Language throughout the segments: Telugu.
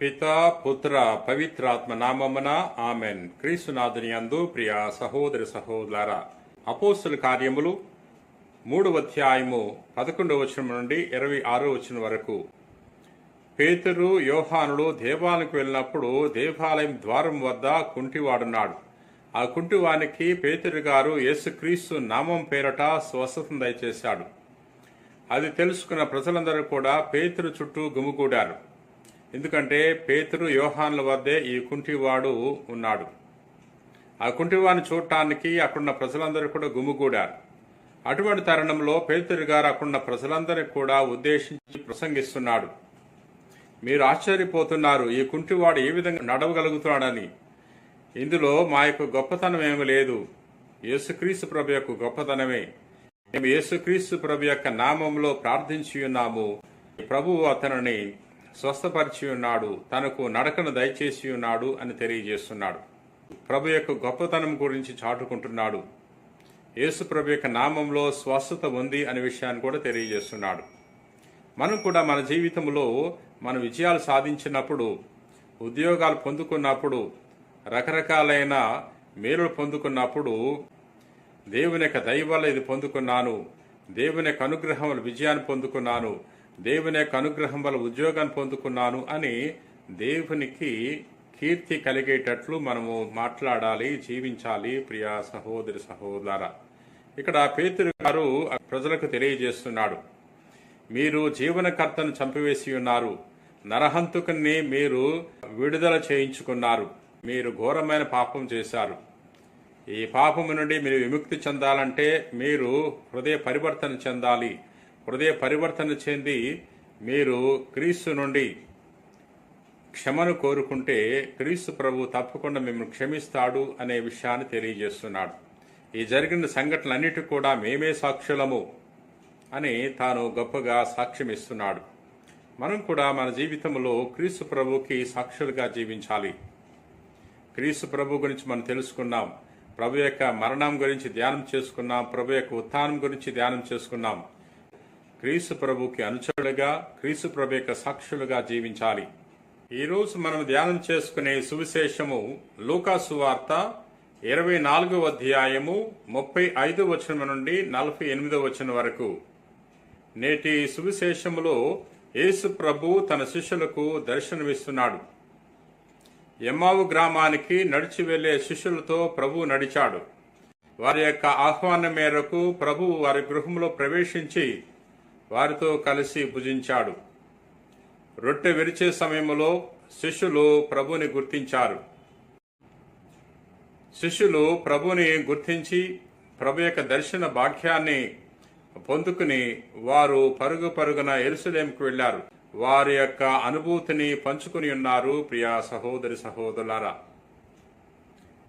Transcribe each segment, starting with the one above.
పిత పుత్ర పవిత్రాత్మ నామమున ఆమెన్. క్రీస్తునాథుని అందు ప్రియ సహోదరి సహోదర అపోస్తుల కార్యములు మూడవ అధ్యాయము పదకొండవ వచనం నుండి ఇరవై ఆరో వచనం వరకు. పేతురు యోహానుడు దేవాలయంకు వెళ్ళినప్పుడు దేవాలయం ద్వారం వద్ద కుంటివాడున్నాడు. ఆ కుంటివానికి పేతురు గారు యేసుక్రీస్తు నామం పేరట స్వస్థతం దయచేశాడు. అది తెలుసుకున్న ప్రజలందరూ కూడా పేతురు చుట్టూ గుమిగూడారు. ఎందుకంటే పేతురు యోహాన్ల వద్దే ఈ కుంటివాడు ఉన్నాడు. ఆ కుంటివాడిని చూడటానికి అక్కడున్న ప్రజలందరూ కూడా గుమిగూడారు. అటువంటి తరుణంలో పేతురు గారు అక్కడున్న ప్రజలందరినీ కూడా ఉద్దేశించి ప్రసంగిస్తున్నాడు. మీరు ఆశ్చర్యపోతున్నారు ఈ కుంటివాడు ఏ విధంగా నడవగలుగుతున్నాడని ఇందులో మా యొక్క గొప్పతనం ఏమి లేదు. యేసుక్రీస్తు ప్రభు యొక్క గొప్పతనమే. మేము యేసుక్రీస్తు ప్రభు యొక్క నామంలో ప్రార్థించి ఉన్నాము. ప్రభువు అతనిని స్వస్థపరిచి ఉన్నాడు తనకు నడకను దయచేసి ఉన్నాడు అని తెలియజేస్తున్నాడు. ప్రభు యొక్క గొప్పతనం గురించి చాటుకుంటున్నాడు. యేసు ప్రభు యొక్క నామంలో స్వస్థత ఉంది అనే విషయాన్ని కూడా తెలియజేస్తున్నాడు. మనం కూడా మన జీవితంలో మన విజయాలు సాధించినప్పుడు ఉద్యోగాలు పొందుకున్నప్పుడు రకరకాలైన మేలులు పొందుకున్నప్పుడు దేవుని యొక్క దయవల్ల ఇది పొందుకున్నాను దేవుని యొక్క అనుగ్రహం విజయాన్ని పొందుకున్నాను దేవుని యొక్క అనుగ్రహం వల్ల ఉద్యోగాన్ని పొందుకున్నాను అని దేవునికి కీర్తి కలిగేటట్లు మనము మాట్లాడాలి జీవించాలి ప్రియా సహోదరి సహోదర. ఇక్కడ పేతురు గారు ప్రజలకు తెలియజేస్తున్నాడు. మీరు జీవనకర్తను చంపివేసి ఉన్నారు. నరహంతుకుని మీరు విడుదల చేయించుకున్నారు. మీరు ఘోరమైన పాపం చేశారు. ఈ పాపము నుండి మీరు విముక్తి చెందాలంటే మీరు హృదయ పరివర్తన చెందాలి. హృదయ పరివర్తన చెంది మీరు క్రీస్తు నుండి క్షమను కోరుకుంటే క్రీస్తు ప్రభు తప్పకుండా మిమ్మల్ని క్షమిస్తాడు అనే విషయాన్ని తెలియజేస్తున్నాడు. ఈ జరిగిన సంఘటనలన్నిటి కూడా మేమే సాక్షులము అని తాను గొప్పగా సాక్ష్యం ఇస్తున్నాడు. మనం కూడా మన జీవితంలో క్రీస్తు ప్రభుకి సాక్షులుగా జీవించాలి. క్రీస్తు ప్రభు గురించి మనం తెలుసుకున్నాం. ప్రభు యొక్క మరణం గురించి ధ్యానం చేసుకున్నాం. ప్రభు యొక్క ఉత్థానం గురించి ధ్యానం చేసుకున్నాం. క్రీస్తు ప్రభుకి అనుచరులుగా క్రీస్తు ప్రభు యొక్క సాక్షులుగా జీవించాలి. ఈరోజు మనం ధ్యానం చేసుకునే సువిశేషము లూకాసు వార్త ఇరవై నాలుగో అధ్యాయము ముప్పై ఐదు వచనం నుండి నలభై ఎనిమిదో వచనం వరకు. నేటి సువిశేషములో యేసు ప్రభు తన శిష్యులకు దర్శనమిస్తున్నాడు. ఎమ్మావు గ్రామానికి నడిచి వెళ్ళే శిష్యులతో ప్రభు నడిచాడు. వారి యొక్క ఆహ్వానం మేరకు ప్రభు వారి గృహంలో ప్రవేశించి వారితో కలిసి భుజించాడు. రొట్టె విరిచే సమయంలో శిష్యులు ప్రభుని గుర్తించారు. శిష్యులు ప్రభుని గుర్తించి ప్రభు యొక్క దర్శన భాగ్యాన్ని పొందుకుని వారు పరుగు పరుగున ఎరుసలేంకు వెళ్ళారు వారి యొక్క అనుభూతిని పంచుకుని ఉన్నారు ప్రియా సహోదరి సహోదరులారా.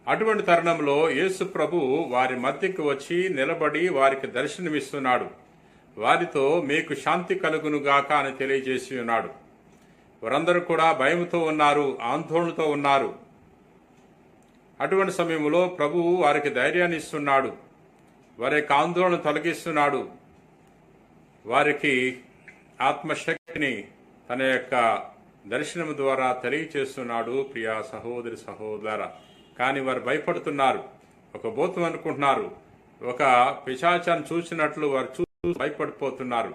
అటువంటి తరుణంలో యేసు ప్రభు వారి మధ్యకు వచ్చి నిలబడి వారికి దర్శనమిస్తున్నాడు. వారితో మీకు శాంతి కలుగునుగాక అని తెలియజేసి ఉన్నాడు. వారందరూ కూడా భయంతో ఉన్నారు ఆందోళనతో ఉన్నారు. అటువంటి సమయంలో ప్రభువు వారికి ధైర్యాన్ని ఇస్తున్నాడు. వారి యొక్క ఆందోళన తొలగిస్తున్నాడు. వారికి ఆత్మశక్తిని తన యొక్క దర్శనం ద్వారా తెలియచేస్తున్నాడు ప్రియా సహోదరి సహోదర. కానీ వారు భయపడుతున్నారు. ఒక భూతం అనుకుంటున్నారు. ఒక పిశాచాన్ని చూసినట్లు వారు చూ భయపడిపోతున్నారు.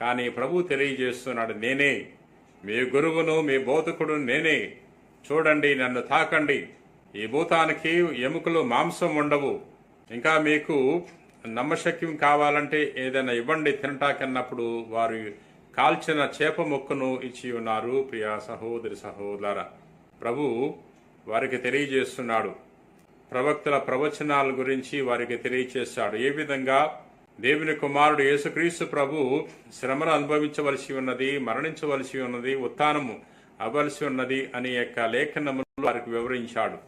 కానీ ప్రభు తెలియజేస్తున్నాడు నేనే. మీ గురువును మీ బోధకుడు నేనే. చూడండి నన్ను తాకండి. ఈ భూతానికి ఎముకలు మాంసం ఉండవు. ఇంకా మీకు నమ్మశక్యం కావాలంటే ఏదైనా ఇవ్వండి తినటాకన్నప్పుడు వారు కాల్చిన చేప మొక్కను ఇచ్చి ఉన్నారు ప్రియా సహోదరి సహోదర. ప్రభు వారికి తెలియజేస్తున్నాడు. ప్రవక్తల ప్రవచనాల గురించి వారికి తెలియచేస్తాడు ఏ విధంగా దేవుని కుమారుడు యేసుక్రీస్తు ప్రభు శ్రమను అనుభవించవలసి ఉన్నది మరణించవలసి ఉన్నది ఉత్థానము అవ్వలసి ఉన్నది అనే యొక్క లేఖనములు వారికి వివరించాడు.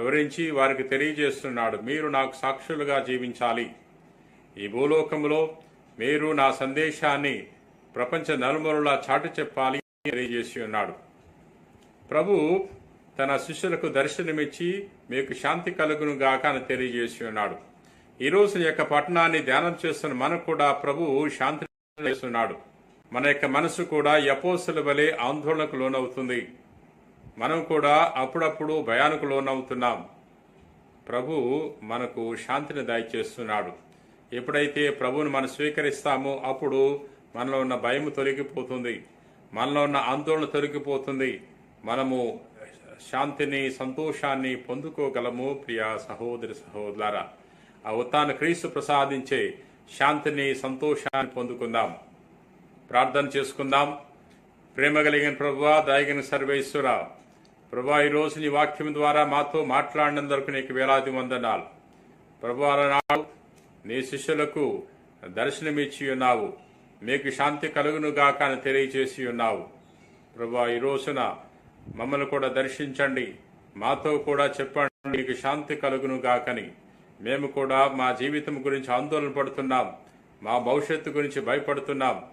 వివరించి వారికి తెలియజేస్తున్నాడు మీరు నాకు సాక్షులుగా జీవించాలి. ఈ భూలోకములో మీరు నా సందేశాన్ని ప్రపంచ నలుమూలలా చాటు చెప్పాలి అని తెలియజేసి ఉన్నాడు. ప్రభు తన శిష్యులకు దర్శనమిచ్చి మీకు శాంతి కలుగును గాక అని తెలియజేసి ఉన్నాడు. ఈ రోజు యొక్క పట్టణాన్ని ధ్యానం చేస్తున్న మనకు కూడా ప్రభు శాంతి చేస్తున్నాడు. మన యొక్క మనసు కూడా యపోసల వలె ఆందోళనకు లోనవుతుంది. మనం కూడా అప్పుడప్పుడు భయానికి లోనవుతున్నాం. ప్రభు మనకు శాంతిని దయచేస్తున్నాడు. ఎప్పుడైతే ప్రభువును మనం స్వీకరిస్తామో అప్పుడు మనలో ఉన్న భయం తొలగిపోతుంది. మనలో ఉన్న ఆందోళన తొలగిపోతుంది. మనము శాంతిని సంతోషాన్ని పొందుకోగలము ప్రియ సహోదరి సహోదరా ఆ ఉత్తాన క్రీస్తు ప్రసాదించే శాంతిని సంతోషాన్ని పొందుకుందాం. ప్రార్థన చేసుకుందాం. ప్రేమ కలిగిన ప్రభువా దయగిన సర్వేశ్వర ప్రభా ఈ నీ వాక్యం ద్వారా మాతో మాట్లాడినందుకు నీకు వేలాది వందనాలు. ప్రభు నీ శిష్యులకు దర్శనమిచ్చి ఉన్నావు. మీకు శాంతి కలుగునుగాక అని తెలియజేసి ఉన్నావు. ప్రభా ఈ రోజున మమ్మల్ని కూడా దర్శించండి. మాతో కూడా చెప్పండి మీకు శాంతి కలుగును గాకని. మేము కూడా మా జీవితం గురించి ఆందోళన పడుతున్నాం. మా భవిష్యత్తు గురించి భయపడుతున్నాం.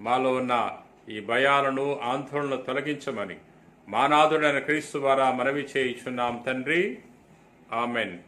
మాలో ఉన్న ఈ భయాలను ఆందోళన తొలగించమని మానాథుడైన క్రీస్తు ద్వారా మనవి చేయించున్నాం తండ్రి. ఆమెన్.